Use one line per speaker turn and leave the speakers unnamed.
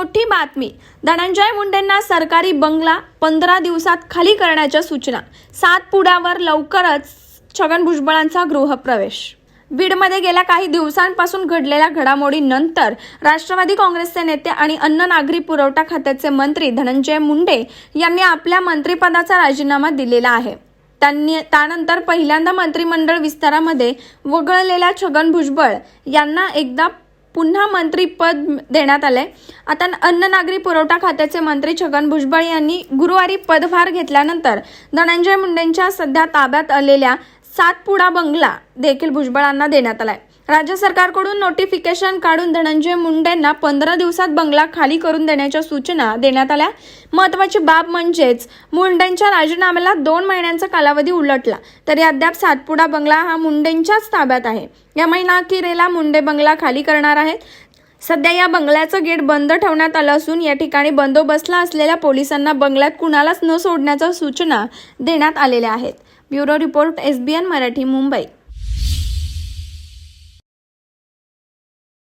मोठी बातमी. धनंजय मुंडेंना सरकारी बंगला पंधरा दिवसात खाली करण्याच्या सूचना. सातपुड्यावर लवकरच छगन भुजबळांचा गृहप्रवेश. बीडमध्ये गेल्या काही दिवसांपासून घडलेल्या घडामोडीनंतर राष्ट्रवादी काँग्रेसचे नेते आणि अन्न नागरी पुरवठा खात्याचे मंत्री धनंजय मुंडे यांनी आपल्या मंत्रिपदाचा राजीनामा दिलेला आहे. त्यांनी त्यानंतर पहिल्यांदा मंत्रिमंडळ विस्तारामध्ये वगळलेल्या छगन भुजबळ यांना एकदा पुन्हा मंत्रीपद देण्यात आलंय. आता अन्न नागरी पुरवठा खात्याचे मंत्री छगन भुजबळ यांनी गुरुवारी पदभार घेतल्यानंतर धनंजय मुंडेंच्या सध्या ताब्यात आलेल्या सातपुडा बंगला देखील भुजबळांना देण्यात आलाय. राज्य सरकारकडून नोटिफिकेशन काढून धनंजय मुंडेंना पंधरा दिवसात बंगला खाली करून देण्याच्या सूचना देण्यात आल्या. महत्वाची बाब म्हणजेच मुंडेंच्या राजीनाम्याला दोन महिन्यांचा कालावधी उलटला तरी अद्याप सातपुडा बंगला हा मुंडेंच्याच ताब्यात आहे. या महिनाअखेरेला मुंडे बंगला खाली करणार आहेत. सध्या या बंगल्याचं गेट बंद ठेवण्यात आलं असून या ठिकाणी बंदोबस्तला असलेल्या पोलिसांना बंगल्यात कुणालाच न सोडण्याच्या सूचना देण्यात आलेल्या आहेत. Bureau report SBN Marathi Mumbai.